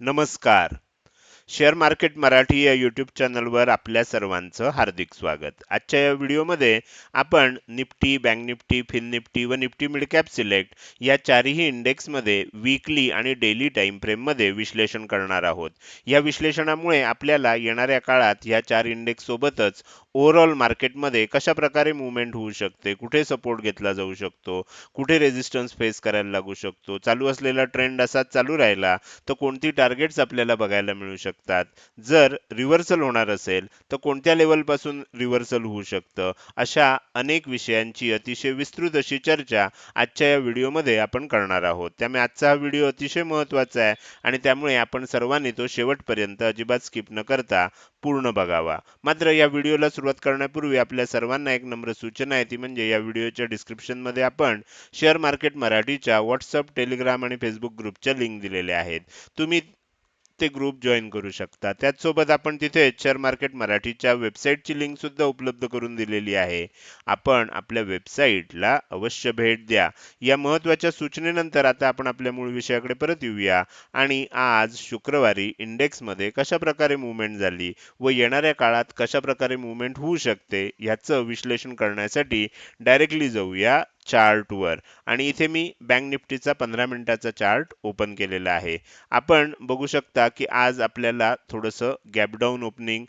नमस्कार. Share market Marathi या YouTube चॅनलवर आपल्या सर्वांचं हार्दिक स्वागत. आजच्या या व्हिडिओमध्ये आपण Nifty bank Nifty fin Nifty व निफ्टी मिडकॅप सिलेक्ट या चारही इंडेक्समध्ये वीकली आणि डेली टाईम फ्रेममध्ये विश्लेषण करणार आहोत. या विश्लेषणामुळे आपल्याला येणाऱ्या काळात या चार इंडेक्ससोबतच ओव्हरऑल मार्केटमध्ये कशा प्रकारे मुवमेंट होऊ शकते कुठे सपोर्ट घेतला जाऊ शकतो कुठे रेजिस्टन्स फेस करायला लागू शकतो चालू असलेला ट्रेंड असाच चालू राहिला तर कोणती टार्गेट्स आपल्याला बघायला मिळू शकतात. जर रिव्हर्सल होणार असेल तर कोणत्या लेवलपासून रिव्हर्सल होऊ शकतं? अशा अनेक विषयांची अतिशय विस्तृत अशी चर्चा आजच्या या व्हिडिओमध्ये आपण करणार आहोत. त्यामुळे आजचा हा व्हिडिओ अतिशय महत्त्वाचा आहे आणि त्यामुळे आपण सर्वांनी तो शेवटपर्यंत अजिबात स्किप न करता पूर्ण बघावा. मात्र या व्हिडिओला सुरुवात करण्यापूर्वी आपल्या सर्वांना एक नम्र सूचना आहे. ती म्हणजे या व्हिडिओच्या डिस्क्रिप्शनमध्ये आपण शेअर मार्केट मराठीच्या व्हॉट्सअप टेलिग्राम आणि फेसबुक ग्रुपच्या लिंक दिलेल्या आहेत. तुम्ही ते ग्रुप जॉईन करू शकता. त्याचसोबत आपण तिथे शेअर मार्केट मराठीच्या वेबसाईटची लिंक सुद्धा उपलब्ध करून दिलेली आहे. आपण आपल्या वेबसाईटला अवश्य भेट द्या. या महत्त्वाच्या सूचनेनंतर आता आपण आपल्या मूळ विषयाकडे परत येऊया. आणि आज शुक्रवारी इंडेक्समध्ये कशा प्रकारे मुवमेंट झाली व येणाऱ्या काळात कशा प्रकारे मुवमेंट होऊ शकते याचं विश्लेषण करण्यासाठी डायरेक्टली जाऊया चार्टवर आणि इथे मी बँक निफ्टीचा पंधरा मिनिटाचा चार्ट ओपन केलेला आहे. आपण बघू शकता की आज आपल्याला थोडंसं gap down opening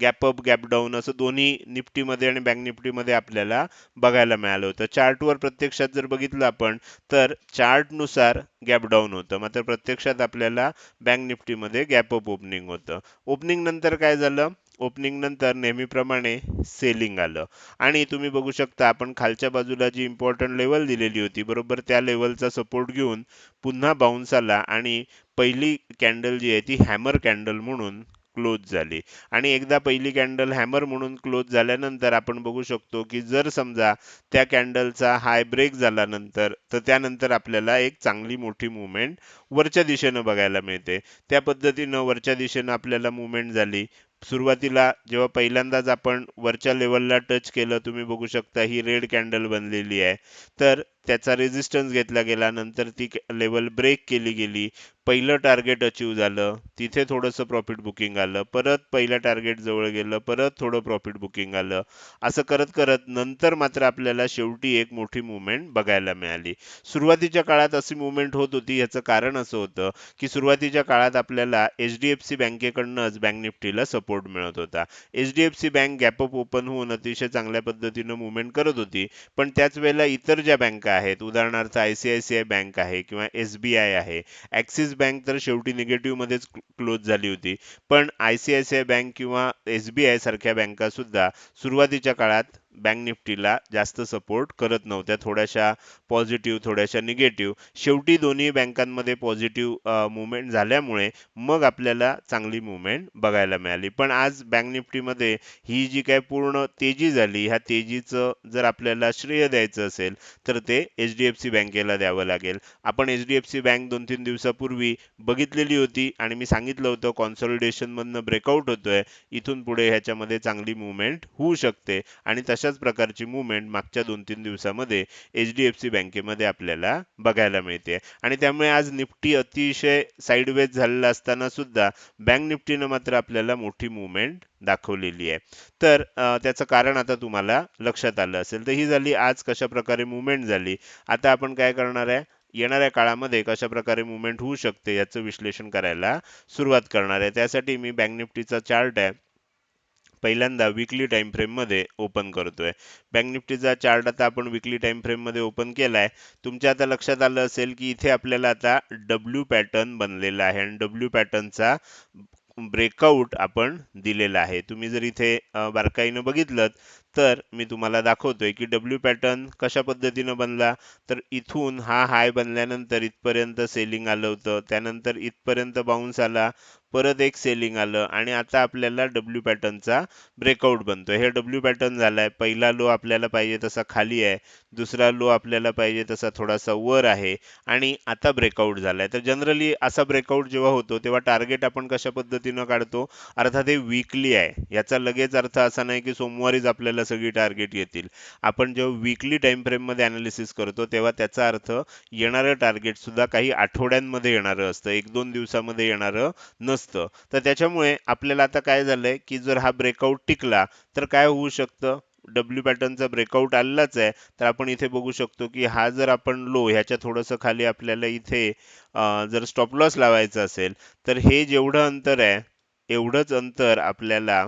gap up gap down असं दोन्ही निफ्टीमध्ये आणि बँक निफ्टीमध्ये आपल्याला बघायला मिळालं होतं. चार्टवर प्रत्यक्षात जर बघितलं आपण तर चार्टनुसार गॅप डाऊन होतं. मात्र प्रत्यक्षात आपल्याला बँक निफ्टीमध्ये गॅप अप ओपनिंग होतं. ओपनिंग नंतर काय झालं? ओपनिंग नंतर नेहमीप्रमाणे सेलिंग आलं. आणि तुम्ही बघू शकता आपण खालच्या बाजूला जी इम्पॉर्टंट लेवल दिलेली होती बरोबर त्या लेवलचा सपोर्ट घेऊन पुन्हा बाउन्स आला आणि पहिली कॅन्डल जी आहे ती हॅमर कॅन्डल म्हणून क्लोज झाली. आणि एकदा पहिली कॅन्डल हॅमर म्हणून क्लोज झाल्यानंतर आपण बघू शकतो की जर समजा त्या कॅन्डलचा हाय ब्रेक झाल्यानंतर तर त्यानंतर आपल्याला एक चांगली मोठी मुवमेंट वरच्या दिशेनं बघायला मिळते. त्या पद्धतीनं वरच्या दिशेनं आपल्याला मुवमेंट झाली. सुरुवातीला जेव्हा पहिल्यांदाच आपण वरच्या लेवलला टच केलं तुम्ही बघू शकता ही रेड कॅन्डल बनलेली आहे. तर त्याचा रेजिस्टन्स घेतला गेला नंतर ती लेवल ब्रेक केली गेली. पहिलं टार्गेट अचीव झालं तिथे थोडंसं प्रॉफिट बुकिंग आलं परत पहिलं टार्गेट जवळ गेलं परत थोडं प्रॉफिट बुकिंग आलं. असं करत करत नंतर मात्र आपल्याला शेवटी एक मोठी मुवमेंट बघायला मिळाली. सुरुवातीच्या काळात अशी मुवमेंट होत होती याचं कारण असं होतं की सुरुवातीच्या काळात आपल्याला एच डी एफ सी बँकेकडनंच बँक निफ्टीला सपोर्ट मिळत होता. H D F C bank gap up open होऊन अतिशय चांगल्या पद्धतीनं मुवमेंट करत होती. पण त्याच वेळेला इतर ज्या बँका आहेत उदाहरणार्थ I C I C I bank आहे किंवा एस बी आय आहे ॲक्सिस बँक तर शेवटी निगेटिव्ह मध्येच क्लोज झाली होती. पण I C I C I bank किंवा एस बी आय सारख्या बँका सुद्धा सुरुवातीच्या काळात बँक निफ्टीला जास्त सपोर्ट करत नव्हत्या. थोड्याशा पॉझिटिव्ह थोड्याशा निगेटिव्ह शेवटी दोन्ही बँकांमध्ये पॉझिटिव्ह मुवमेंट झाल्यामुळे मग आपल्याला चांगली मुवमेंट बघायला मिळाली. पण आज बँक निफ्टीमध्ये ही जी काय पूर्ण तेजी झाली ह्या तेजीचं जर आपल्याला श्रेय द्यायचं असेल तर ते एच डी एफ सी बँकेला द्यावं लागेल. आपण H D F C bank दोन तीन दिवसापूर्वी बघितलेली होती आणि मी सांगितलं होतं कॉन्सॉलिडेशनमधनं ब्रेकआउट होतोय. इथून पुढे ह्याच्यामध्ये चांगली मुवमेंट होऊ शकते. आणि तशा तशाच प्रकारची मुवमेंट मागच्या दोन तीन दिवसामध्ये एच डी एफ सी बँकेमध्ये आपल्याला बघायला मिळते. आणि त्यामुळे आज निफ्टी अतिशय साईडवेज झालेला असताना सुद्धा बँक निफ्टीनं मात्र आपल्याला मोठी मुवमेंट दाखवलेली आहे. तर त्याचं कारण आता तुम्हाला लक्षात आलं असेल. तर ही झाली आज कशा प्रकारे मुवमेंट झाली? आता आपण काय करणार आहे? येणाऱ्या काळामध्ये कशा प्रकारे मुवमेंट होऊ शकते याचं विश्लेषण करायला सुरुवात करणार आहे. त्यासाठी मी बँक निफ्टीचा चार्ट आहे. पहिल्यांदा विकली टाइम फ्रेममध्ये ओपन करतोय. बँक निफ्टीचा चार्ट आता आपण विकली टाइम फ्रेममध्ये ओपन केला आहे तुमच्या आता लक्षात आलं असेल की इथे आपल्याला आता डब्ल्यू पॅटर्न बनलेला आहे आणि डब्ल्यू पॅटर्नचा ब्रेकआउट आपण दिलेला आहे. तुम्ही जर इथे बारकाईनं बघितलं तर मी तुम्हाला दाखवतोय की डब्ल्यू पॅटर्न कशा पद्धतीनं बनला? तर इथून हा हाय बनल्यानंतर इथपर्यंत सेलिंग आलं होतं. त्यानंतर इथपर्यंत बाउन्स आला. परत एक सेलिंग आलं आणि आता आपल्याला डब्ल्यू पॅटर्नचा ब्रेकआउट बनतोय. हे डब्ल्यू पॅटर्न झालाय. पहिला लो आपल्याला पाहिजे तसा खाली आहे. दुसरा लो आपल्याला पाहिजे तसा थोडासा वर आहे. आणि आता ब्रेकआउट झालाय. तर जनरली असा ब्रेकआउट जेव्हा होतो तेव्हा टार्गेट आपण कशा पद्धतीनं काढतो? अर्थात हे वीकली आहे. याचा लगेच अर्थ असा नाही की सोमवारीच आपल्याला सगळी टार्गेट येतील. आपण जेव्हा वीकली टाइम फ्रेममध्ये अनालिसिस करतो तेव्हा त्याचा अर्थ येणारं टार्गेट सुद्धा काही आठवड्यांमध्ये येणारं असतं. एक दोन दिवसामध्ये येणारं नसतं. तर त्याच्यामुळे आपल्याला आता काय झालंय की जर हा ब्रेकआउट टिकला तर काय होऊ शकतं? डब्ल्यू पॅटर्नचा ब्रेकआउट आलेलाच आहे तर आपण इथे बघू शकतो की हा जर आपण लो ह्याच्या थोडंसं खाली आपल्याला इथे जर स्टॉप लॉस लावायचा असेल तर हे जेवढं अंतर आहे एवढंच अंतर आपल्याला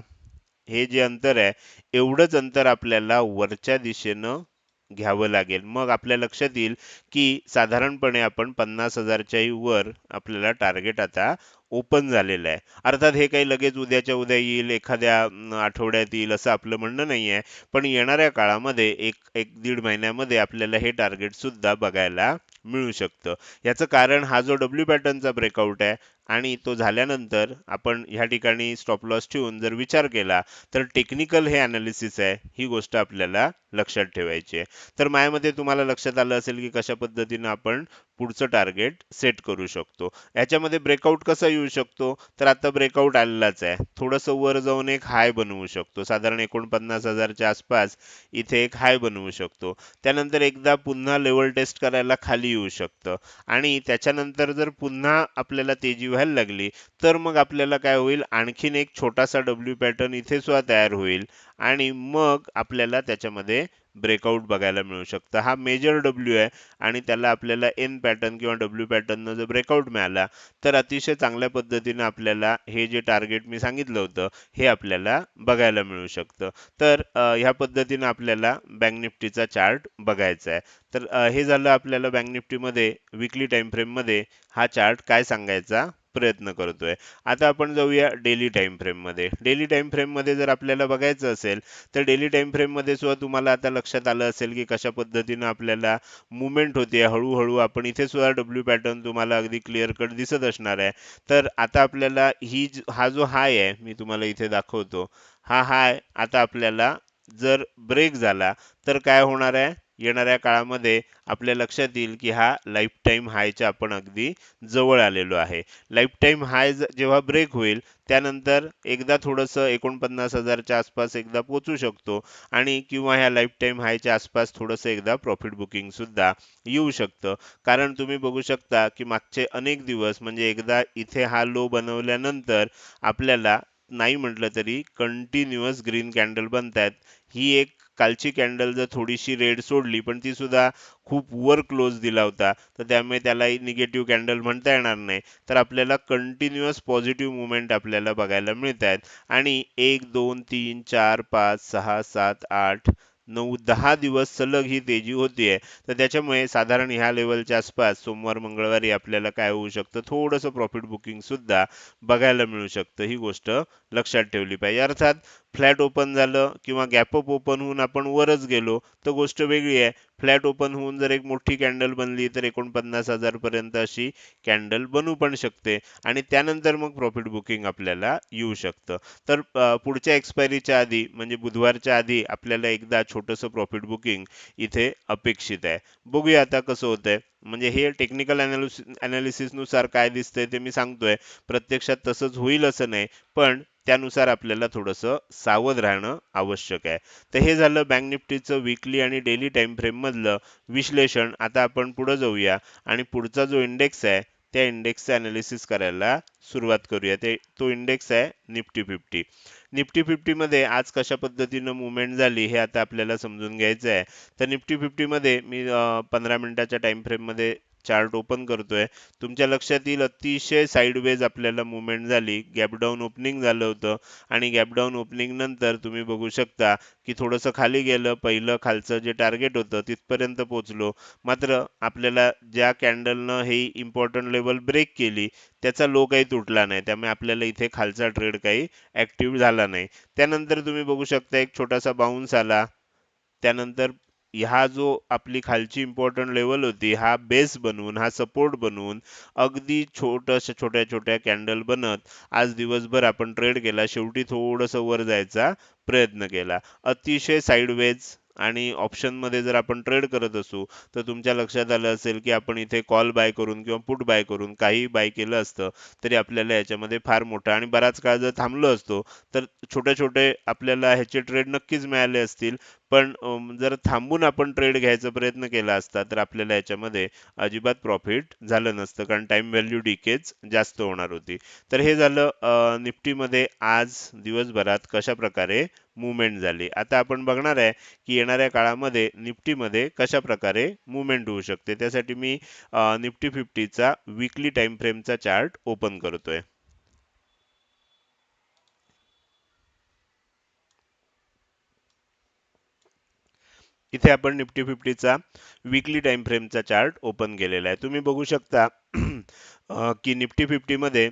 हे जे अंतर आहे एवढंच अंतर आपल्याला वरच्या दिशेनं घ्यावं लागेल. मग आपल्या लक्षात येईल की साधारणपणे आपण पन्नास हजारच्याही वर आपल्याला टार्गेट आता ओपन झालेलं आहे. अर्थात हे काही लगेच उद्याच्या उद्या येईल एखाद्या आठवड्यात येईल असं आपलं म्हणणं नाही आहे पण येणाऱ्या काळामध्ये एक एक दीड महिन्यामध्ये आपल्याला हे टार्गेट सुद्धा बघायला मिळू शकतं. याचं कारण हा जो डब्ल्यू पॅटर्नचा ब्रेकआउट आहे आणि तो झाल्यानंतर आपण ह्या ठिकाणी स्टॉप लॉस ठेवून जर विचार केला तर टेक्निकल हे ॲनालिसिस आहे. ही गोष्ट आपल्याला लक्षात ठेवायची. आहे तर माझ्यामध्ये तुम्हाला लक्षात आलं असेल की कशा पद्धतीनं आपण पुढचं टार्गेट सेट करू शकतो. याच्यामध्ये ब्रेकआउट कसा येऊ शकतो? तर आता ब्रेकआउट आलेलाच आहे. थोडंसं वर जाऊन एक हाय बनवू शकतो. साधारण एकोणपन्नास हजारच्या आसपास इथे एक हाय बनवू शकतो. त्यानंतर एकदा पुन्हा लेवल टेस्ट करायला खाली येऊ शकतं. आणि त्याच्यानंतर जर पुन्हा आपल्याला तेजी व्हायला लागली तर मग आपल्याला काय होईल? आणखीन एक छोटासा डब्ल्यू पॅटर्न इथे सुद्धा तयार होईल. आणि मग आपल्याला त्याच्यामध्ये ब्रेकआउट बघायला मिळू शकतं. हा मेजर डब्ल्यू आहे आणि त्याला आपल्याला एन पॅटर्न किंवा डब्ल्यू पॅटर्न जर ब्रेकआउट मिळाला तर अतिशय चांगल्या पद्धतीनं आपल्याला हे जे टार्गेट मी सांगितलं होतं हे आपल्याला बघायला मिळू शकतं. तर ह्या पद्धतीने आपल्याला बँक निफ्टीचा चार्ट बघायचा आहे. तर हे झालं आपल्याला बँक निफ्टीमध्ये विकली टाईम फ्रेममध्ये हा चार्ट काय सांगायचा? प्रयत्न करतोय. आता आपण जाऊया डेली टाइम फ्रेममध्ये डेली टाइम फ्रेममध्ये जर आपल्याला बघायचं असेल तर डेली टाइम फ्रेममध्ये सुद्धा तुम्हाला आता लक्षात आलं असेल की कशा पद्धतीनं आपल्याला मुवमेंट होते. हळूहळू आपण इथे सुद्धा डब्ल्यू पॅटर्न तुम्हाला अगदी क्लिअर कट दिसत असणार आहे. तर आता आपल्याला ही हा जो हाय आहे मी तुम्हाला इथे दाखवतो. हा हाय आता आपल्याला जर ब्रेक झाला तर काय होणार आहे? येणाऱ्या काळामध्ये आपल्या लक्षात येईल की हा लाईफ टाईम हायच्या आपण अगदी जवळ आलेलो आहे. लाईफ टाईम हाय जेव्हा ब्रेक होईल त्यानंतर एकदा थोडंसं एकोणपन्नास हजारच्या आसपास एकदा पोचू शकतो आणि किंवा ह्या लाईफ टाईम हायच्या आसपास थोडंसं एकदा प्रॉफिट बुकिंग सुद्धा येऊ शकतं. कारण तुम्ही बघू शकता की मागचे अनेक दिवस म्हणजे एकदा इथे हा लो बनवल्यानंतर आपल्याला नाही म्हटलं तरी कंटिन्युअस ग्रीन कॅन्डल बनतायत. ही एक कालची कॅन्डल जर थोडीशी रेड सोडली पण ती सुद्धा खूप वर क्लोज दिला होता. तर त्यामुळे त्यालाही निगेटिव्ह कॅन्डल म्हणता येणार नाही. तर आपल्याला कंटिन्युअस पॉझिटिव्ह मुवमेंट आपल्याला बघायला मिळत आहेत आणि एक दोन तीन चार पाच सहा सात आठ नऊ दहा दिवस सलग ही तेजी होतीये तर त्याच्यामुळे साधारण ह्या लेवलच्या आसपास सोमवार मंगळवारी आपल्याला काय होऊ शकतं? थोडंसं प्रॉफिट बुकिंग सुद्धा बघायला मिळू शकतं. ही गोष्ट लक्षात ठेवली पाहिजे. अर्थात फ्लॅट ओपन झालं किंवा गॅपअप ओपन होऊन आपण वरच गेलो तर गोष्ट वेगळी आहे. फ्लॅट ओपन होऊन जर एक मोठी कॅन्डल बनली तर एकोणपन्नास हजारपर्यंत अशी कॅन्डल बनू पण शकते. आणि त्यानंतर मग प्रॉफिट बुकिंग आपल्याला येऊ शकतं. तर पुढच्या एक्सपायरीच्या आधी म्हणजे बुधवारच्या आधी आपल्याला एकदा छोटंसं प्रॉफिट बुकिंग इथे अपेक्षित आहे. बघूया आता कसं होतंय. म्हणजे हे टेक्निकल अनालिसिसनुसार काय दिसतंय ते मी सांगतोय. प्रत्यक्षात तसंच होईल असं नाही. पण त्यानुसार आपल्याला थोडंसं सावध राहणं आवश्यक आहे. तर हे झालं बँक निफ्टीचं विकली आणि डेली टाईम फ्रेममधलं विश्लेषण. आता आपण पुढं जाऊया आणि पुढचा जो इंडेक्स आहे त्या इंडेक्सचं ॲनालिसिस करायला सुरुवात करूया. ते तो इंडेक्स आहे निफ्टी फिफ्टी. निफ्टी फिफ्टीमध्ये आज कशा पद्धतीनं मुवमेंट झाली हे आता आपल्याला समजून घ्यायचं आहे. तर निफ्टी फिफ्टीमध्ये मी पंधरा मिनिटाच्या टाईम फ्रेममध्ये चार्ट ओपन करतोय. तुमच्या लक्षात येईल अतिशय साईडवेज आपल्याला मुवमेंट झाली. गॅप डाऊन ओपनिंग झालं होतं. आणि गॅप डाऊन ओपनिंग नंतर तुम्ही बघू शकता की थोडंसं खाली गेलं पहिलं खालचं जे टार्गेट होतं तिथपर्यंत पोहोचलो. मात्र आपल्याला ज्या कॅन्डलनं ही इम्पॉर्टंट लेवल ब्रेक केली त्याचा लो काही तुटला नाही. त्यामुळे आपल्याला इथे खालचा ट्रेड काही ऍक्टिव्ह झाला नाही. त्यानंतर तुम्ही बघू शकता एक छोटासा बाउन्स आला. त्यानंतर ह्या जो आपली खालची इम्पॉर्टंट लेवल होती हा बेस बनवून हा सपोर्ट बनवून अगदी छोटस छोट्या छोट्या कॅन्डल बनत आज दिवसभर आपण ट्रेड केला. शेवटी थोडस वर जायचा प्रयत्न केला. अतिशय साईडवेज आणि ऑप्शनमध्ये जर आपण ट्रेड करत असू तर तुमच्या लक्षात आलं असेल की आपण इथे कॉल बाय करून किंवा पुट बाय करून काही बाय केलं असतं तरी आपल्याला याच्यामध्ये फार मोठा आणि बराच काळ जर थांबलो असतो तर छोटे छोटे आपल्याला ह्याचे ट्रेड नक्कीच मिळाले असतील. पण जर थांबून आपण ट्रेड घ्यायचा प्रयत्न केला असता तर आपल्याला याच्यामध्ये अजिबात प्रॉफिट झालं नसतं कारण टाइम व्हॅल्यू डिकेज जास्त होणार होती. तर हे झालं निफ्टीमध्ये आज दिवसभरात कशा प्रकारे मुवमेंट झाली. आता आपण बघणार आहे की येणाऱ्या काळामध्ये निफ्टीमध्ये कशा प्रकारे मुवमेंट होऊ शकते. त्यासाठी मी निफ्टी फिफ्टीचा विकली टाइम फ्रेमचा चार्ट ओपन करतोय. इथे आपण निफ्टी फिफ्टीचा विकली टाइम फ्रेमचा चार्ट ओपन केलेला आहे. तुम्ही बघू शकता की निफ्टी फिफ्टीमध्ये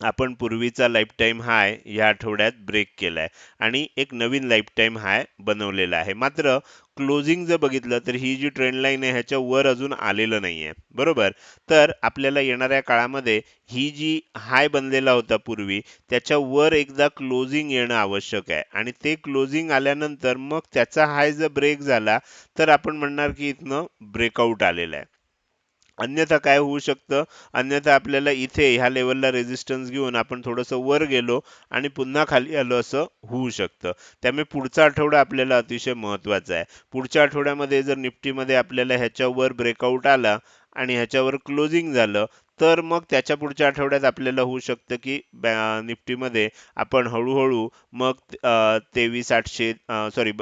आपण पूर्वीचा लाईफ टाईम हाय या आठवड्यात ब्रेक केला आहे आणि एक नवीन लाईफ टाईम हाय बनवलेला आहे. मात्र क्लोजिंग जर बघितलं तर ही जी ट्रेंड लाईन आहे ह्याच्या वर अजून आलेलं नाही आहे बरोबर? तर आपल्याला येणाऱ्या काळामध्ये ही जी हाय बनलेला होता पूर्वी त्याच्या वर एकदा क्लोजिंग येणं आवश्यक आहे. आणि ते क्लोजिंग आल्यानंतर मग त्याचा हाय जर ब्रेक झाला तर आपण म्हणणार की इथनं ब्रेकआउट आलेला आहे. अन्यथा काय होऊ शकतं? अन्यथा आपल्याला इथे ह्या लेवलला रेजिस्टन्स घेऊन आपण थोडंसं वर गेलो आणि पुन्हा खाली आलो असं होऊ शकतं. त्यामुळे पुढचा आठवडा आपल्याला अतिशय महत्त्वाचा आहे. पुढच्या आठवड्यामध्ये जर निफ्टीमध्ये आपल्याला ह्याच्यावर ब्रेकआउट आला आणि ह्याच्यावर क्लोजिंग झालं तर मग त्याच्या पुढच्या आठवड्यात आपल्याला होऊ शकतं की बॅ- निफ्टीमध्ये आपण हळूहळू मग तेवीस आठशे सॉरी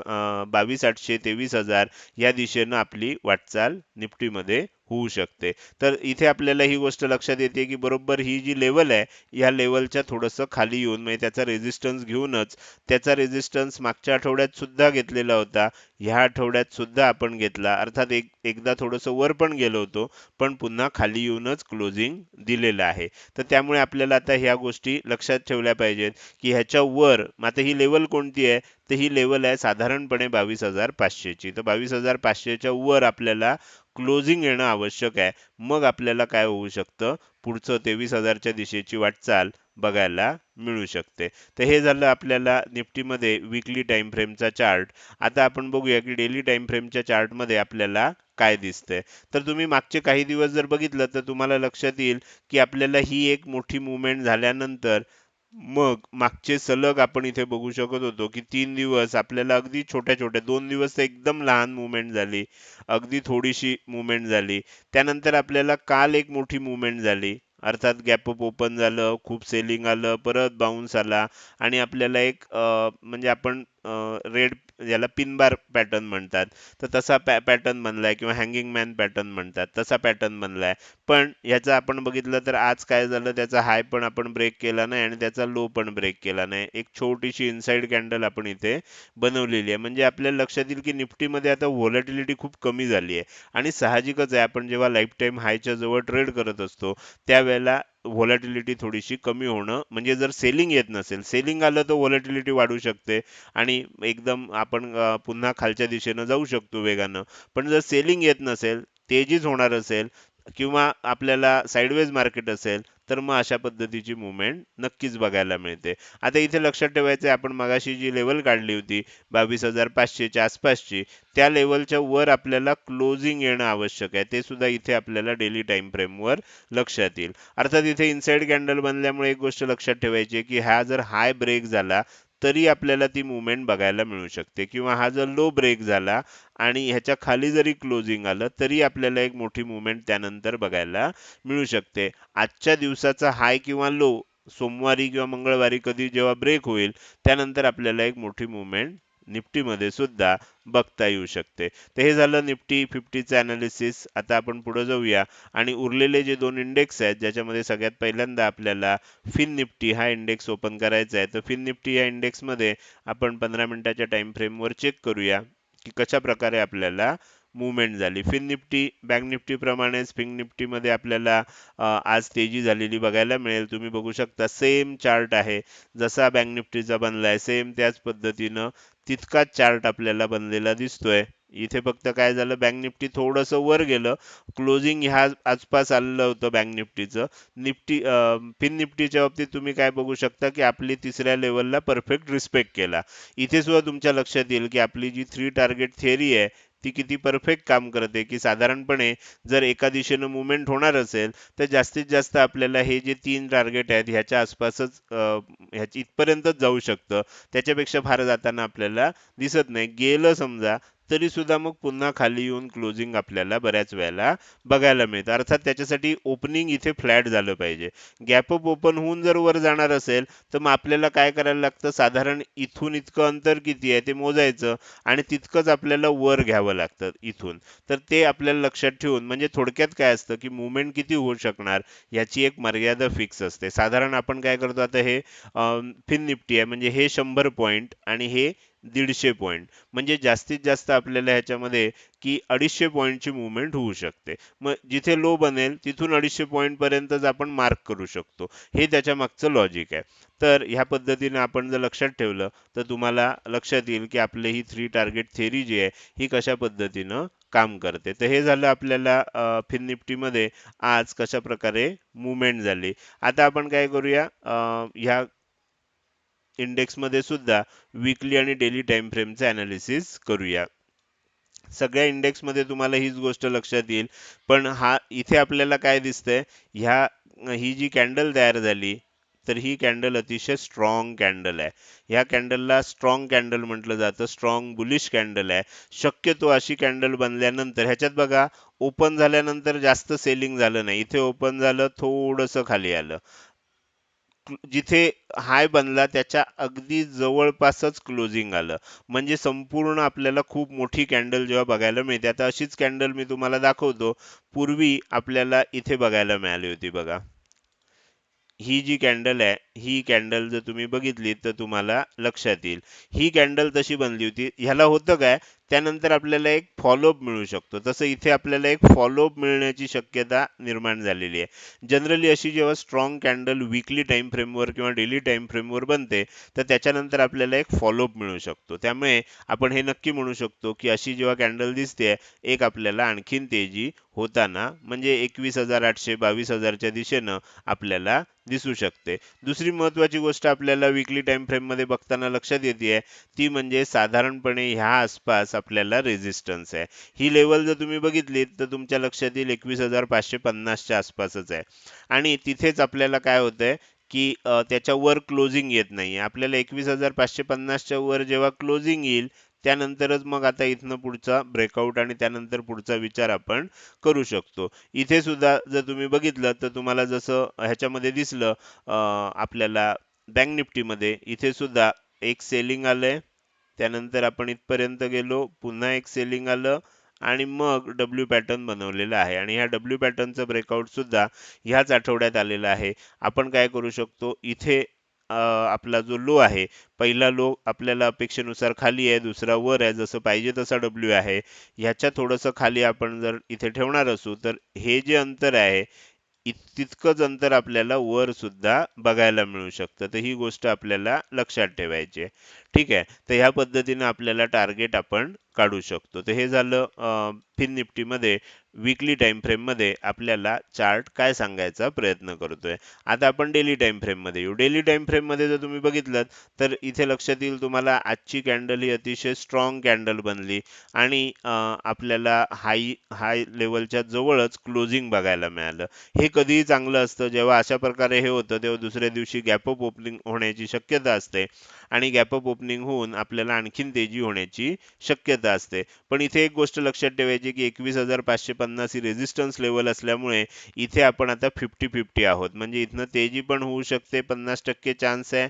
बावीस आठशे तेवीस हजार या दिशेनं आपली वाटचाल निफ्टीमध्ये होऊ शकते. तर इथे आपल्याला ही गोष्ट लक्षात येते की बरोबर ही जी लेवल आहे या लेवलच्या थोडंसं खाली येऊन म्हणजे त्याचा रेझिस्टन्स घेऊनच त्याचा रेझिस्टन्स मागच्या आठवड्यात सुद्धा घेतलेला होता. ह्या आठवड्यात सुद्धा आपण घेतला. अर्थात एक एकदा थोडंसं वर पण गेलो होतो पण पुन्हा खाली येऊनच क्लोजिंग दिलेलं आहे. तर त्यामुळे आपल्याला आता ह्या गोष्टी लक्षात ठेवल्या पाहिजेत की ह्याच्या वर आता ही लेवल कोणती आहे? तर ही लेवल आहे साधारणपणे बावीस हजार पाचशेची. तर बावीस हजार पाचशेच्या वर आपल्याला क्लोजिंग येणं आवश्यक आहे. मग आपल्याला काय होऊ शकतं? पुढचं तेवीस हजारच्या दिशेची वाटचाल बघायला मिळू शकते. तर हे झालं आपल्याला निफ्टीमध्ये विकली टाइम फ्रेमचा चार्ट आता आपण बघूया की डेली टाइम फ्रेमच्या चार्टमध्ये आपल्याला काय दिसतंय. तर तुम्ही मागचे काही दिवस जर बघितलं तर तुम्हाला लक्षात येईल की आपल्याला ही एक मोठी मुवमेंट झाल्यानंतर मग मागचे सलग आपण इथे बघू शकत होतो की तीन दिवस आपल्याला अगदी छोट्या छोट्या दोन दिवस तर एकदम लहान मुवमेंट झाली. अगदी थोडीशी मुवमेंट झाली. त्यानंतर आपल्याला काल एक मोठी मुवमेंट झाली. अर्थात गॅपअप ओपन झालं खूप सेलिंग आलं परत बाउन्स आला आणि आपल्याला एक म्हणजे आपण रेड याला पिन बार पॅटर्न म्हणतात. तर तसा पॅ पॅटर्न बनलाय किंवा हँगिंग मॅन पॅटर्न म्हणतात. तसा पॅटर्न बनलाय. पण ह्याचं आपण बघितलं तर आज काय झालं? त्याचा हाय पण आपण ब्रेक केला नाही आणि त्याचा लो पण ब्रेक केला नाही. एक छोटीशी इनसाइड कॅन्डल आपण इथे बनवलेली आहे. म्हणजे आपल्याला लक्षात येईल की निफ्टीमध्ये आता व्होलॅटिलिटी खूप कमी झाली आहे. आणि साहजिकच आहे आपण जेव्हा लाईफ टाईम हायच्या जवळ ट्रेड करत असतो त्यावेळेला व्हॉलॅटिलिटी थोडीशी कमी होणं म्हणजे जर सेलिंग येत नसेल सेलिंग आलं तर व्होलॅटिलिटी वाढू शकते आणि एकदम आपण पुन्हा खालच्या दिशेनं जाऊ शकतो वेगानं. पण जर सेलिंग येत नसेल तेजीच होणार असेल किंवा आपल्याला साईडवेज मार्केट असेल तर मग अशा पद्धतीची मुवमेंट नक्कीच बघायला मिळते. आता इथे लक्षात ठेवायचं आहे आपण मगाशी जी लेवल काढली होती बावीस हजार पाचशेच्या आसपासची त्या लेवलच्या वर आपल्याला क्लोजिंग येणं आवश्यक आहे. ते सुद्धा इथे आपल्याला डेली टाइम फ्रेमवर लक्षात येईल. अर्थात इथे इनसाइड कॅन्डल बनल्यामुळे एक गोष्ट लक्षात ठेवायची आहे की हा जर हाय ब्रेक झाला तरी आपल्याला ती मुवमेंट बघायला मिळू शकते. किंवा हा जर लो ब्रेक झाला आणि ह्याच्या खाली जरी क्लोजिंग आलं तरी आपल्याला एक मोठी मुवमेंट त्यानंतर बघायला मिळू शकते. आजच्या दिवसाचा हाय किंवा लो सोमवारी किंवा मंगळवारी कधी जेव्हा ब्रेक होईल त्यानंतर आपल्याला एक मोठी मुवमेंट निफ्टीमध्ये सुद्धा बघता येऊ शकते. तर हे झालं निफ्टी फिफ्टीचं ॲनालिसिस आता आपण पुढे जाऊया. आणि उरलेले जे दोन इंडेक्स आहेत ज्याच्यामध्ये सगळ्यात पहिल्यांदा आपल्याला फिन निफ्टी हा इंडेक्स ओपन करायचा आहे तर फिन निफ्टी या इंडेक्समध्ये आपण पंधरा मिनिटाच्या टाइम फ्रेमवर चेक करूया की कशा प्रकारे आपल्याला मुवमेंट झाली. फिन निफ्टी बँक निफ्टी प्रमाणेच फिन निफ्टीमध्ये आपल्याला आज तेजी झालेली बघायला मिळेल. तुम्ही बघू शकता सेम चार्ट आहे. जसा बँक निफ्टीचा बनलाय सेम त्याच पद्धतीनं तितकाच चार्ट आपल्याला बनलेला दिसतोय. इथे फक्त काय झालं बँक निफ्टी थोडंसं वर गेलं. क्लोजिंग ह्या आसपास आलेलं होतं बँक निफ्टीचं निफ्टी फिन निफ्टीच्या बाबतीत तुम्ही काय बघू शकता की आपली तिसऱ्या लेवलला परफेक्ट रिस्पेक्ट केला. इथे सुद्धा तुमच्या लक्षात येईल की आपली जी थ्री टार्गेट थेअरी आहे ती किती परफेक्ट काम करते की साधारणपणे जर एका दिशेनं मुवमेंट होणार असेल तर जास्तीत जास्त आपल्याला हे जे तीन टार्गेट आहेत ह्याच्या आसपासच ह्याची इथपर्यंतच जाऊ शकतं. त्याच्यापेक्षा फार जाताना आपल्याला दिसत नाही. गेलं समजा तरी सुद्धा मग पुन्हा खाली येऊन क्लोजिंग आपल्याला बऱ्याच वेळेला बघायला मिळतं. अर्थात त्याच्यासाठी ओपनिंग इथे फ्लॅट झालं पाहिजे. गॅप अप ओपन होऊन जर वर जाणार असेल तर मग आपल्याला काय करायला लागतं? साधारण इथून इतकं अंतर किती आहे ते मोजायचं आणि तितकंच आपल्याला वर घ्यावं लागतं इथून. तर ते आपल्याला लक्षात ठेवून म्हणजे थोडक्यात काय असतं की मुवमेंट किती होऊ शकणार याची एक मर्यादा फिक्स असते. साधारण आपण काय करतो आता हे फिन निफ्टी आहे. म्हणजे हे शंभर पॉईंट आणि हे दीडशे पॉईंट म्हणजे जास्तीत जास्त आपल्याला ह्याच्यामध्ये की अडीचशे पॉईंटची मुवमेंट होऊ शकते. मग जिथे लो बनेल तिथून अडीचशे पॉईंटपर्यंतच आपण मार्क करू शकतो. हे त्याच्या मागचं लॉजिक आहे. तर ह्या पद्धतीने आपण जर लक्षात ठेवलं तर तुम्हाला लक्षात येईल की आपली ही थ्री टार्गेट थेरी जी आहे ही कशा पद्धतीनं काम करते. तर हे झालं आपल्याला फिन निफ्टीमध्ये आज कशा प्रकारे मुवमेंट झाली. आता आपण काय करूया ह्या इंडेक्समध्ये सुद्धा विकली आणि डेली टाइम फ्रेमचे अनालिसिस करूया. सगळ्या इंडेक्समध्ये तुम्हाला हीच गोष्ट लक्षात येईल. पण हा इथे आपल्याला काय दिसतंय? ह्या ही जी कॅन्डल तयार झाली तर ही कॅन्डल अतिशय स्ट्रॉंग कॅन्डल आहे. ह्या कॅन्डलला स्ट्रॉंग कॅन्डल म्हटलं जातं स्ट्रॉंग बुलिश कॅन्डल आहे. शक्यतो अशी कॅन्डल बनल्यानंतर ह्याच्यात बघा ओपन झाल्यानंतर जास्त सेलिंग झालं नाही. इथे ओपन झालं थोडंसं खाली आलं. जिथे हाय बनला त्याच्या अगदी जवळपासच क्लोजिंग आलं. म्हणजे संपूर्ण आपल्याला खूप मोठी कॅन्डल जेव्हा बघायला मिळते आता अशीच कॅन्डल मी तुम्हाला दाखवतो. पूर्वी आपल्याला इथे बघायला मिळाली होती बघा. ही जी कॅन्डल आहे ही कॅन्डल जर तुम्ही बघितली तर तुम्हाला लक्षात येईल. ही कॅन्डल तशी बनली होती. ह्याला होतं काय? त्यानंतर आपल्याला एक फॉलोअप मिळू शकतो. तसं इथे आपल्याला एक फॉलोअप मिळण्याची शक्यता निर्माण झालेली आहे. जनरली अशी जेव्हा स्ट्रॉंग कॅन्डल विकली टाईम फ्रेमवर किंवा डेली टाईम फ्रेमवर बनते तर त्याच्यानंतर आपल्याला एक फॉलोअप मिळू शकतो. त्यामुळे आपण हे नक्की म्हणू शकतो की अशी जेव्हा कॅन्डल दिसते एक आपल्याला आणखीन तेजी होताना म्हणजे एकवीस हजार आठशे बावीस हजारच्या दिशेनं आपल्याला दिसू शकते. दुसरी महत्त्वाची गोष्ट आपल्याला विकली टाइम फ्रेममध्ये बघताना लक्षात येते ती म्हणजे साधारणपणे ह्या आसपास आपल्याला रेझिस्टन्स आहे. ही लेवल जर तुम्ही बघितली तर तुमच्या लक्षात येईल एकवीस हजार पाचशे पन्नासच्या आसपासच आहे. आणि तिथेच आपल्याला काय होतंय की त्याच्यावर क्लोजिंग येत नाही आपल्याला एकवीस हजार पाचशे पन्नासच्या वर जेव्हा क्लोजिंग येईल त्यानंतरच मग आता इथनं पुढचा ब्रेकआउट आणि त्यानंतर पुढचा विचार आपण करू शकतो. इथे सुद्धा जर तुम्ही बघितलं तर तुम्हाला जसं ह्याच्यामध्ये दिसलं आपल्याला बँक निफ्टीमध्ये इथे सुद्धा एक सेलिंग आलंय. त्यानंतर आपण इथपर्यंत गेलो पुन्हा एक सेलिंग आलं आणि मग डब्ल्यू पॅटर्न बनवलेला आहे. आणि ह्या डब्ल्यू पॅटर्नचं ब्रेकआउट सुद्धा ह्याच आठवड्यात आलेलं आहे. आपण काय करू शकतो? इथे आपला जो लो आहे पहिला लो आपल्याला अपेक्षेनुसार खाली आहे दुसरा वर आहे जसं पाहिजे तसा डब्ल्यू आहे. ह्याच्या थोडंसं खाली आपण जर इथे ठेवणार असू तर हे जे अंतर आहे तितकंच अंतर आपल्याला वर सुद्धा बघायला मिळू शकतं. तर ही गोष्ट आपल्याला लक्षात ठेवायची आहे. ठीक आहे? तर ह्या पद्धतीने आपल्याला टार्गेट आपण काढू शकतो. तर हे झालं फिन निफ्टीमध्ये विकली टाइम फ्रेममध्ये आपल्याला चार्ट काय सांगायचा प्रयत्न करतोय. आता आपण डेली टाइम फ्रेममध्ये येऊ. डेली टाइम फ्रेममध्ये जर तुम्ही बघितलं तर इथे लक्षात येईल तुम्हाला आजची कॅन्डल ही अतिशय स्ट्रॉंग कॅन्डल बनली आणि आपल्याला हाय हाय लेवलच्या जवळच क्लोजिंग बघायला मिळालं. हे कधीही चांगलं असतं. जेव्हा अशा प्रकारे हे होतं तेव्हा दुसऱ्या दिवशी गॅपअप ओपनिंग होण्याची शक्यता असते आणि गॅपअप ओपनिंग होऊन आपल्याला आणखीन तेजी होण्याची शक्यता असते. पण इथे एक गोष्ट लक्षात ठेवायची की एकवीस हजार पाचशे पन्नास ही रेझिस्टन्स लेवल असल्यामुळे इथे आपण आता फिफ्टी फिफ्टी आहोत. म्हणजे इथनं तेजी पण होऊ शकते पन्नास टक्के चान्स आहे.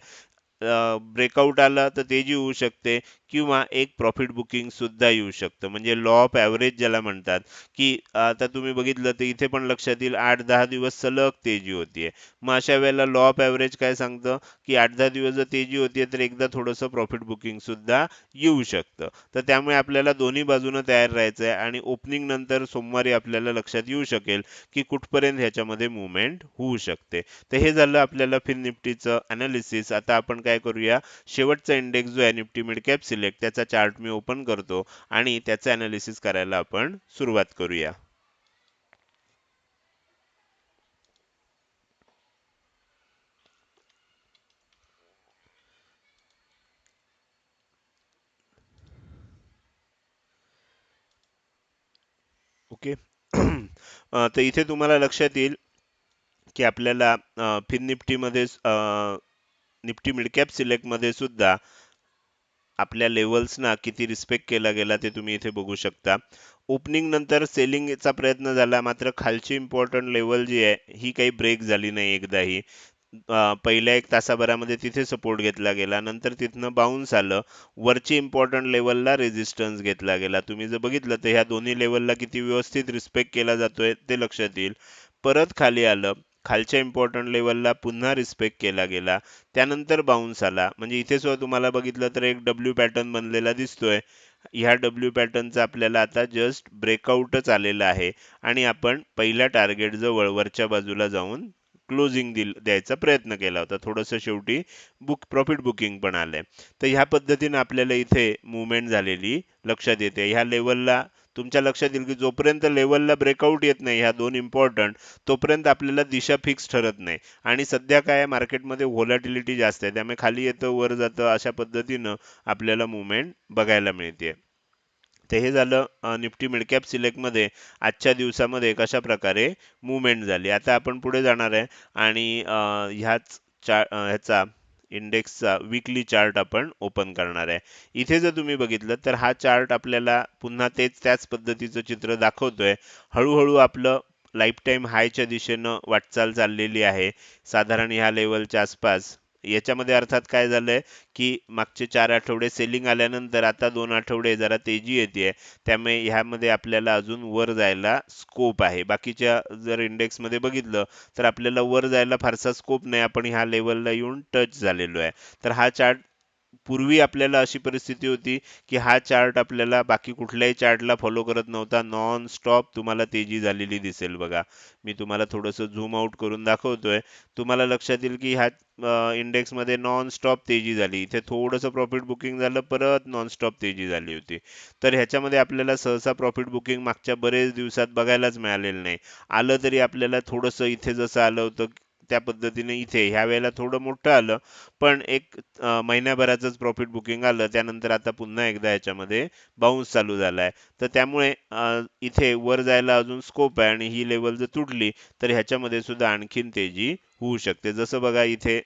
ब्रेकआउट आला तर तेजी होऊ शकते किंवा एक प्रॉफिट बुकिंग सुद्धा येऊ शकतं. म्हणजे लॉ ऑफ ॲव्हरेज ज्याला म्हणतात की आता तुम्ही बघितलं तर इथे पण लक्षात येईल आठ दहा दिवस सलग तेजी होतीये. मग अशा वेळेला लॉ ऑफ ॲव्हरेज काय सांगतं? की आठ दहा दिवस जर तेजी होतीये तर एकदा थोडंसं प्रॉफिट बुकिंग सुद्धा येऊ शकतं. तर त्यामुळे आपल्याला दोन्ही बाजूनं तयार राहायचं आहे आणि ओपनिंग नंतर सोमवारी आपल्याला लक्षात येऊ शकेल की कुठपर्यंत ह्याच्यामध्ये मुवमेंट होऊ शकते. तर हे झालं आपल्याला फिन निफ्टीचं अनालिसिस आता आपण काय करूया? शेवटचा इंडेक्स जो आहे निफ्टी मिड कॅप सिलेक्ट त्याचा चार्ट मी ओपन करतो आणि त्याचं अनालिसिस करायला आपण सुरुवात करूया. ओके तर इथे तुम्हाला लक्षात येईल की आपल्याला फिन निफ्टीमध्ये निफ्टी मिडकॅप सिलेक्टमध्ये सुद्धा आपल्या लेवल्सना किती रिस्पेक्ट केला गेला ते तुम्ही इथे बघू शकता. ओपनिंग नंतर सेलिंगचा प्रयत्न झाला मात्र खालची इम्पॉर्टंट लेवल जी आहे ही काही ब्रेक झाली नाही एकदाही. पहिल्या एक तासाभरामध्ये तिथे सपोर्ट घेतला गेला नंतर तिथनं बाउन्स आलं वरची इम्पॉर्टंट लेवलला रेजिस्टन्स घेतला गेला. तुम्ही जर बघितलं तर ह्या दोन्ही लेवलला किती व्यवस्थित रिस्पेक्ट केला जातोय ते लक्षात येईल. परत खाली आलं खालच्या इम्पॉर्टंट लेवलला पुन्हा रिस्पेक्ट केला गेला. त्यानंतर बाउन्स आला. म्हणजे इथे सुद्धा तुम्हाला बघितलं तर एक डब्ल्यू पॅटर्न बनलेला दिसतोय. ह्या डब्ल्यू पॅटर्नचा आपल्याला आता जस्ट ब्रेकआउटच आलेला आहे. आणि आपण पहिल्या टार्गेट जवळ वरच्या बाजूला जाऊन क्लोजिंग दिल द्यायचा प्रयत्न केला होता. थोडंसं शेवटी बुक प्रॉफिट बुकिंग पण आलंय. तर ह्या पद्धतीने आपल्याला इथे मुवमेंट झालेली लक्षात येते. ह्या लेवलला तुमच्या लक्षात येईल की जोपर्यंत लेवलला ब्रेकआउट येत नाही ह्या दोन इम्पॉर्टंट तोपर्यंत आपल्याला दिशा फिक्स ठरत नाही. आणि सध्या काय मार्केटमध्ये व्होलॅटिलिटी जास्त आहे. त्यामुळे खाली येतं वर जातं अशा पद्धतीनं आपल्याला मुवमेंट बघायला मिळते तर हे झालं निफ्टी मिडकॅप सिलेक्टमध्ये आजच्या दिवसामध्ये कशा प्रकारे मुवमेंट झाली. आता आपण पुढे जाणार आहे. आणि ह्याच चा ह्याचा इंडेक्सचा वीकली चार्ट आपण ओपन करणार आहे. इथे जर तुम्ही बघितलं तर हा चार्ट आपल्याला पुन्हा तेच त्याच पद्धतीचं चित्र दाखवतोय. हळूहळू आपलं लाईफ टाईम हायच्या दिशेनं वाटचाल चाललेली आहे. साधारण ह्या लेवलच्या आसपास. याच्यामध्ये अर्थात काय झालंय की मागचे चार आठवडे सेलिंग आल्यानंतर आता दोन आठवडे जरा तेजी येते त्यामुळे ह्यामध्ये आपल्याला अजून वर जायला स्कोप आहे. बाकीच्या जर इंडेक्समध्ये बघितलं तर आपल्याला वर जायला फारसा स्कोप नाही. आपण ह्या लेवलला येऊन टच झालेलो आहे. तर हा चार्ट पूर्वी आपल्याला अशी परिस्थिती होती की हा चार्ट आपल्याला बाकी कुठल्याही चार्टला फॉलो करत नव्हता. नॉन स्टॉप तुम्हाला तेजी झालेली दिसेल बघा. मी तुम्हाला थोडंसं झूम आउट करून दाखवतोय. तुम्हाला लक्षात येईल की ह्या इंडेक्समध्ये नॉन स्टॉप तेजी झाली. इथे थोडंसं प्रॉफिट बुकिंग झालं परत नॉन स्टॉप तेजी झाली होती. तर ह्याच्यामध्ये आपल्याला सहसा प्रॉफिट बुकिंग मागच्या बरेच दिवसात बघायलाच मिळालेलं नाही. आलं तरी आपल्याला थोडंसं इथे जसं आलं होतं त्या पद्धतीने इथे ह्या वेळेला थोडं मोठं आलं. पण एक महिन्याभराचंच प्रॉफिट बुकिंग आलं. त्यानंतर आता पुन्हा एकदा याच्यामध्ये बाउन्स चालू झालाय. तर त्यामुळे इथे वर जायला अजून स्कोप आहे आणि ही लेवल जर तुटली तर ह्याच्यामध्ये सुद्धा आणखीन तेजी होऊ शकते. जसं बघा इथे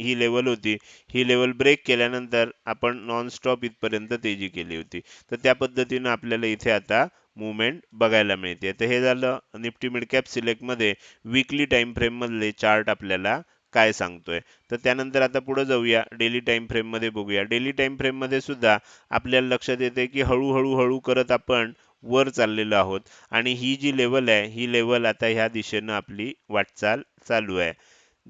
ही लेवल होती. ही लेवल ब्रेक केल्यानंतर आपण नॉन स्टॉप इथपर्यंत तेजी केली होती. तर त्या पद्धतीनं आपल्याला इथे आता मुवमेंट बघायला मिळते. तर हे झालं निफ्टी मिड कॅप सिलेक्टमध्ये विकली टाईम फ्रेममधले चार्ट आपल्याला काय सांगतोय. तर त्यानंतर आता पुढे जाऊया डेली टाइम फ्रेममध्ये बघूया. डेली टाइम फ्रेममध्ये सुद्धा आपल्याला लक्षात येते की हळूहळू हळू करत आपण वर चाललेलो आहोत. आणि ही जी लेवल आहे ही लेवल आता ह्या दिशेनं आपली वाटचाल चालू आहे.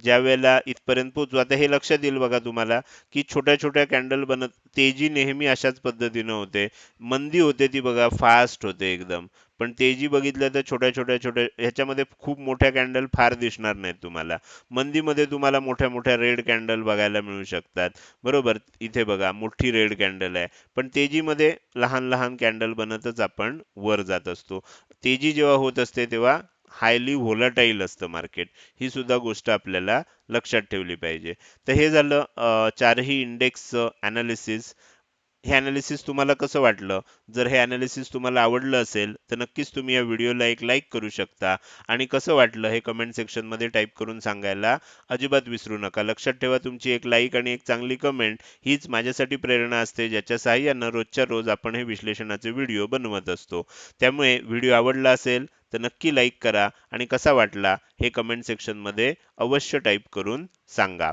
ज्या वेळेला इथपर्यंत पोचू आता हे लक्षात येईल बघा तुम्हाला की छोट्या छोट्या कॅन्डल बनत तेजी नेहमी अशाच पद्धतीनं होते. मंदी होते ती बघा फास्ट होते एकदम. पण तेजी बघितलं तर छोट्या छोट्या छोट्या ह्याच्यामध्ये खूप मोठ्या कॅन्डल फार दिसणार नाहीत तुम्हाला. मंदीमध्ये तुम्हाला मोठ्या मोठ्या रेड कॅन्डल बघायला मिळू शकतात. बरोबर? इथे बघा मोठी रेड कॅन्डल आहे. पण तेजीमध्ये लहान लहान कॅन्डल बनतच आपण वर जात असतो. तेजी जेव्हा होत असते तेव्हा हायली व्होलाटाईल असतं मार्केट ही सुद्धा गोष्ट आपल्याला लक्षात ठेवली पाहिजे. तर हे झालं चारही इंडेक्स ॲनालिसिस हे ॲनालिसिस तुम्हाला कसं वाटलं? जर हे ॲनालिसिस तुम्हाला आवडलं असेल तर नक्कीच तुम्ही या व्हिडिओला एक लाईक करू शकता. आणि कसं वाटलं हे कमेंट सेक्शनमध्ये टाईप करून सांगायला अजिबात विसरू नका. लक्षात ठेवा तुमची एक लाईक आणि एक चांगली कमेंट हीच माझ्यासाठी प्रेरणा असते ज्याच्या साहाय्यानं रोजच्या रोज आपण हे विश्लेषणाचे व्हिडिओ बनवत असतो. त्यामुळे व्हिडिओ आवडला असेल तर नक्की लाईक करा. आणि कसा वाटला हे कमेंट सेक्शनमध्ये अवश्य टाईप करून सांगा.